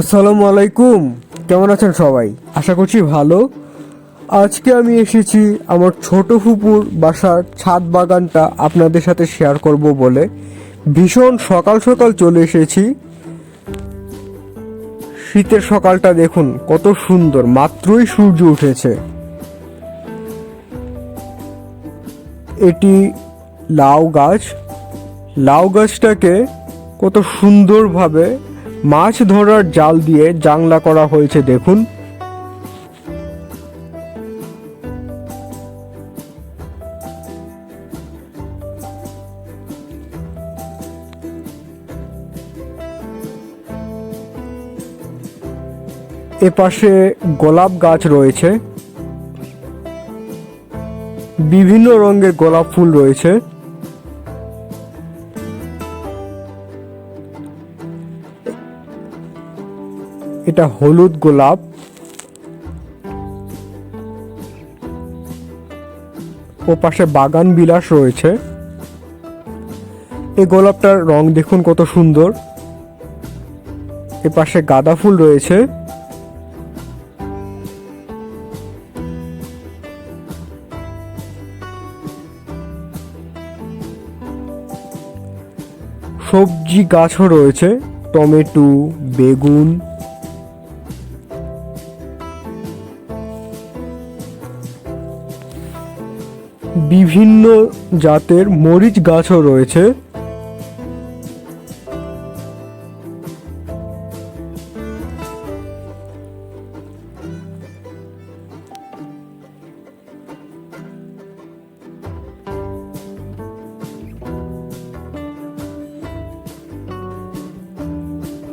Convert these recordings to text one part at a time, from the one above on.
আসসালামু আলাইকুম। কেমন আছেন সবাই? আশা করছি ভালো। আজকে আমি এসেছি আমার ছোট ফুপুর বাসার ছাদ বাগানটা আপনাদের সাথে শেয়ার করব বলে। ভীষণ সকাল সকাল চলে এসেছি। শীতের সকালটা দেখুন, কত সুন্দর, মাত্রই সূর্য উঠেছে। এটি লাউ গাছ। লাউ গাছটাকে কত সুন্দরভাবে মাছ ধরার জাল দিয়ে জাংলা করা হয়েছে, দেখুন। এপাশে গোলাপ গাছ রয়েছে। বিভিন্ন রঙের গোলাপ ফুল রয়েছে। এটা হলুদ গোলাপ। ও পাশে বাগান বিলাস রয়েছে। এই গোলাপটার রং দেখুন কত সুন্দর। এ পাশে গাঁদা ফুল রয়েছে। সবজি গাছও রয়েছে, টমেটো, বেগুন। বিভিন্ন জাতের মরিচ গাছও রয়েছে।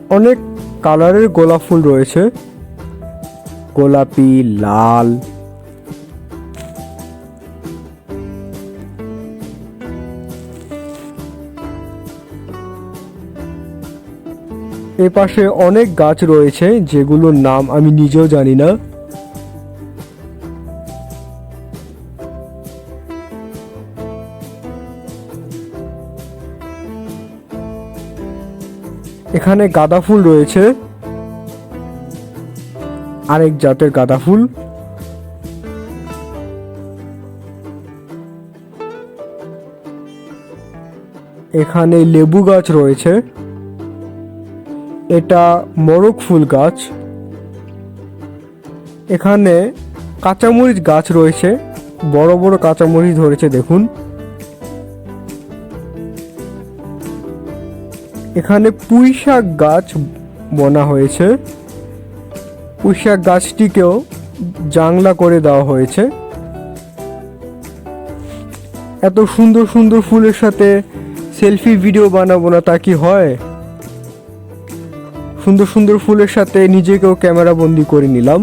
অনেক কালারের গোলাপ ফুল রয়েছে। গোলাপি লাল এ পাশে অনেক গাছ রয়েছে, যেগুলোর নাম আমি নিজেও জানি না। এখানে গাঁদা ফুল রয়েছে। আরেক জাতের গাঁদা ফুল। এখানে লেবু গাছ রয়েছে। এটা মোরগ ফুল গাছ। এখানে কাঁচামরিচ গাছ রয়েছে। বড় বড় কাঁচামরিচ ধরেছে, দেখুন। এখানে পুঁই শাক গাছ বোনা হয়েছে। পুঁই শাক গাছটিকেও জাংলা করে দেওয়া হয়েছে। এত সুন্দর সুন্দর ফুলের সাথে সেলফি ভিডিও বানাবো না তা কি হয়? সুন্দর সুন্দর ফুলের সাথে নিজেকেও ক্যামেরা বন্দি করে নিলাম।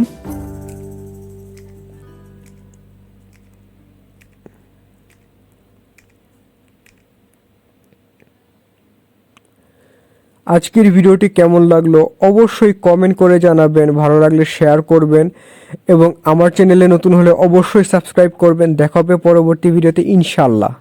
আজকের ভিডিওটি কেমন লাগল অবশ্যই কমেন্ট করে জানাবেন, ভালো লাগলে শেয়ার করবেন এবং আমার চ্যানেলে নতুন হলে অবশ্যই সাবস্ক্রাইব করবেন। দেখা হবে পরবর্তী ভিডিওতে ইনশাল্লাহ